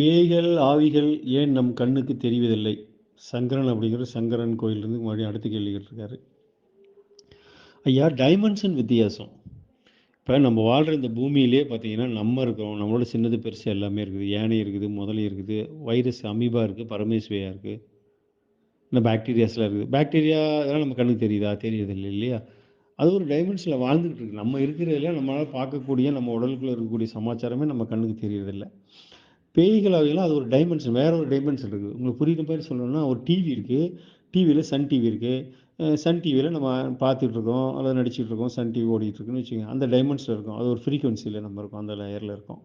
பேய்கள், ஆவிகள் ஏன் நம் கண்ணுக்கு தெரிவதில்லை? சங்கரன் அப்படிங்கிற சங்கரன் கோயிலிருந்து மறுபடியும் அடுத்து கேள்வி கேட்டிருக்காரு. ஐயா டைமென்ஷன் வித்தியாசம். இப்போ நம்ம வாழ்கிற இந்த பூமியிலே பார்த்தீங்கன்னா, நம்ம இருக்கிறோம் நம்மளோட சின்னது, பெருசு எல்லாமே இருக்குது. யானை இருக்குது, முதலி இருக்குது, வைரஸ் அமீபா இருக்குது பரமேஸ்வரியா இருக்குது இந்த பாக்டீரியாஸ்லாம் இருக்குது. பாக்டீரியா அதெல்லாம் நம்ம கண்ணுக்கு தெரியுதா? தெரியறதில்ல இல்லையா? அது ஒரு டைமென்ஷனில் வாழ்ந்துகிட்டு இருக்கு. நம்ம இருக்கிறதுல நம்மளால் பார்க்கக்கூடிய நம்ம உடலுக்குள்ளே இருக்கக்கூடிய சமாச்சாரமே நம்ம கண்ணுக்கு தெரியறதில்ல. பேய்கள் ஆவிகள்லாம் அது ஒரு டைமென்ஷன் வேற ஒரு டைமென்ஷன் இருக்குது உங்களுக்கு புரியுற மாதிரி சொல்லணும்னா, ஒரு டிவி இருக்குது டிவியில் சன் டிவி இருக்குது சன் டிவியில் நம்ம பார்த்துட்ருக்கோம் அல்லது இருக்கோம். சன் டிவி ஓடிட்டுருக்குன்னு வச்சுக்கோங்க அந்த டைமண்ட்ஸில் இருக்கும் அது ஒரு ஃப்ரீக்குவன்சியில் நம்ம இருக்கோம். அந்த லேயரில் இருக்கும்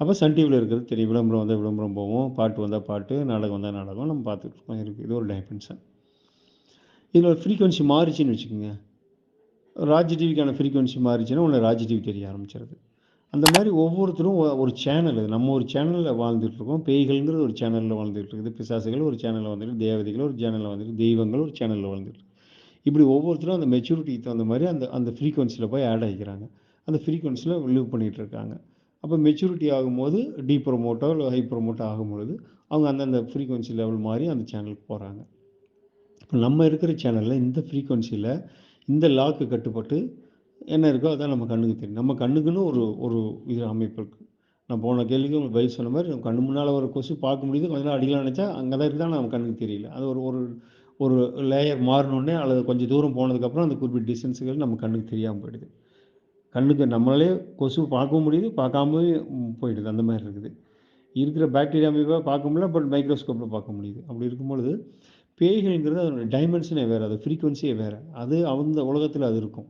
அப்போ சன் டிவியில் இருக்கிறது தெரியும். விளம்பரம் வந்தால் விளம்பரம் போகும். பாட்டு வந்தால் பாட்டு, நாடகம் வந்தால் நாடகம். நம்ம பார்த்துட்ருக்கோம் இருக்குது இது ஒரு டைமென்ஷன். இதில் ஒரு ஃப்ரீக்குவன்சி மாறிச்சின்னு வச்சுக்கோங்க ராஜ் டிவிக்கான ஃப்ரீக்குவன்சி மாறிச்சுன்னா, உன்னை ராஜ் டிவி தெரிய ஆரம்பிச்சிருது அந்த மாதிரி ஒவ்வொருத்தரும் ஒரு சேனல் அது. நம்ம ஒரு சேனலில் வாழ்ந்துட்டுருக்கோம் பேய்கள்ங்கிறது ஒரு சேனலில் வாழ்ந்துட்டு இருக்குது. பிசாசுகள் ஒரு சேனலில் வந்துட்டு, தேவதைகள் ஒரு சேனலில் வந்துட்டு, தெய்வங்கள் ஒரு சேனலில் வாழ்ந்துட்டு இப்படி ஒவ்வொருத்தரும் அந்த மெச்சூரிட்டிக்கு தகுந்த மாதிரி அந்த அந்த ஃப்ரீக்குவன்சியில் போய் ஆட் ஆகிக்கிறாங்க அந்த ஃப்ரீக்குவன்சியில் லிவ் பண்ணிகிட்டு இருக்காங்க. அப்போ மெச்சூரிட்டி ஆகும்போது டீ ப்ரொமோட்டோ இல்லை ஹை ப்ரொமோட்டோ ஆகும்பொழுது, அவங்க அந்தந்த ஃப்ரீக்குவன்சி லெவல் மாதிரி அந்த சேனலுக்கு போகிறாங்க இப்போ நம்ம இருக்கிற சேனலில் இந்த ஃப்ரீக்குவன்சியில் இந்த லாக்கு கட்டுப்பட்டு என்ன இருக்கோ அதான் நம்ம கண்ணுக்கு தெரியும். நம்ம கண்ணுக்குன்னு ஒரு ஒரு இது அமைப்பு இருக்குது நான் போன கேள்விக்கு உங்களுக்கு பதில் சொன்ன மாதிரி நம்ம கண்ணு முன்னால் ஒரு கொசு பார்க்க முடியுது. கொஞ்ச நேரம் அடிக்கலாம்னு நினச்சா அங்கே தான் இருக்குது. நம்ம கண்ணுக்கு தெரியல. அது ஒரு ஒரு ஒரு லேயர் மாறினோடனே அல்லது கொஞ்சம் தூரம் போனதுக்கப்புறம் அந்த குறிப்பிட்ட டிஸ்டன்ஸுகள் நம்ம கண்ணுக்கு தெரியாமல் போயிடுது. கண்ணுக்கு நம்மளாலே கொசு பார்க்கவும் முடியுது, பார்க்காமயே போயிடுது. அந்த மாதிரி இருக்குது. இருக்கிற பாக்டீரியா, அமைப்பாக பார்க்க முடியல. பட் மைக்ரோஸ்கோப்பில் பார்க்க முடியுது. அப்படி இருக்கும்பொழுது, பேய்கள்ங்கிறது அதனுடைய டைமென்ஷனே வேறு அது ஃப்ரீக்வன்சியே வேறு அது அந்த உலகத்தில் அது இருக்கும்.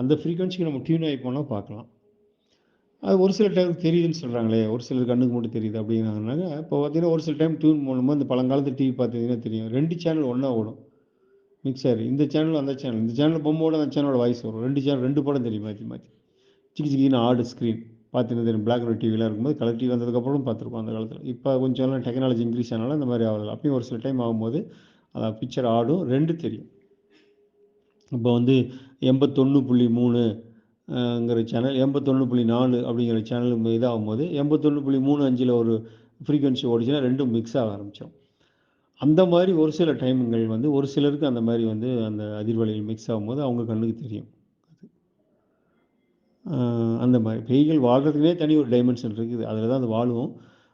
அந்த ஃப்ரீக்வன்சிக்கு நம்ம டியூன் ஆகி போனால் பார்க்கலாம். அது ஒரு சில டைம் தெரியுதுன்னு சொல்கிறாங்களே ஒரு சிலர் கண்ணுக்கு மட்டும் தெரியுது அப்படிங்கிறாங்கனாக்க, இப்போ பார்த்தீங்கன்னா, ஒரு சில டைம் டியூன் பண்ணும்போது இந்த பழங்காலத்து டிவி பார்த்தீங்கன்னா தெரியும். ரெண்டு சேனல் ஒன்றா ஓடும். மிக்சர் இந்த சேனல், அந்த சேனல். இந்த சேனல் பொம்மை ஓடும், அந்த சேனலோட வாய்ஸ் வரும். ரெண்டு சேனல் ரெண்டு படம் தெரியும் மாற்றி மாற்றி சிக்கி சிக்கின்னு ஆடு ஸ்க்ரீன். பார்த்தீங்கன்னா தெரியும். பிளாக் அண்ட் டிவிலாம் இருக்கும்போது, கலர் டிவி வந்ததுக்கப்புறம் பார்த்துருக்கோம் அந்த காலத்தில் இப்போ கொஞ்சம் எல்லாம் டெக்னாலஜி இன்க்ரீஸ் ஆனாலும் இந்த மாதிரி ஆகுது அப்பயும் ஒரு சில டைம் ஆகும்போது, அந்த பிக்சர் ஆடும். ரெண்டு தெரியும். இப்போ வந்து எண்பத்தொன்று புள்ளி மூணுங்கிற சேனல் 81.4 அப்படிங்கிற சேனல் இதாகும்போது, 81.35ல ஒரு ஃப்ரீக்வன்சி ஓடிச்சுன்னா ரெண்டும் மிக்ஸ் ஆக ஆரம்பித்தோம் அந்த மாதிரி ஒரு சில டைமுங்கள் வந்து ஒரு சிலருக்கு அந்த மாதிரி வந்து அந்த அதிர்வலைகள் மிக்ஸ் ஆகும்போது அவங்க கண்ணுக்கு தெரியும். அந்த மாதிரி பேய்கள் வாழ்கிறதுக்குனே தனி ஒரு டைமென்ஷன் இருக்குது. அதில் தான் அது வாழும்.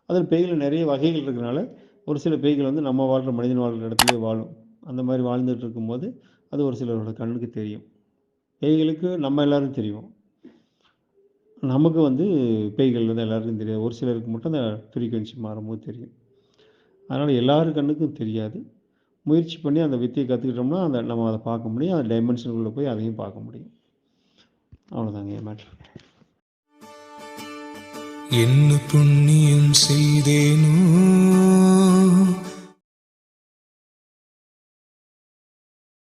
அதில் பேய்கள் நிறைய வகைகள் இருக்கிறனால ஒரு சில பேய்கள் வந்து நம்ம வாழ்கிற மனிதன் வாழ்கிற இடத்துலேயே வாழும். அந்த மாதிரி வாழ்ந்துட்டு இருக்கும்போது, அது ஒரு சிலரோட கண்ணுக்கு தெரியும். பேய்களுக்கு நம்ம எல்லோரும் தெரியும். நமக்கு வந்து பேய்கள் வந்து எல்லாருக்கும் தெரியாது. ஒரு சிலருக்கு மட்டும் அந்த ஃப்ரீக்வன்சி மாறும்போது தெரியும். அதனால் எல்லாரு கண்ணுக்கும் தெரியாது. முயற்சி பண்ணி அந்த வித்தியை கற்றுக்கிட்டோம்னா அந்த நம்ம அதை பார்க்க முடியும். அந்த டைமென்ஷனுக்குள்ளே போய் அதையும் பார்க்க முடியும். அவ்வளோதாங்க என் மேட்ரு என்ன புண்ணியம் செய்தேனோ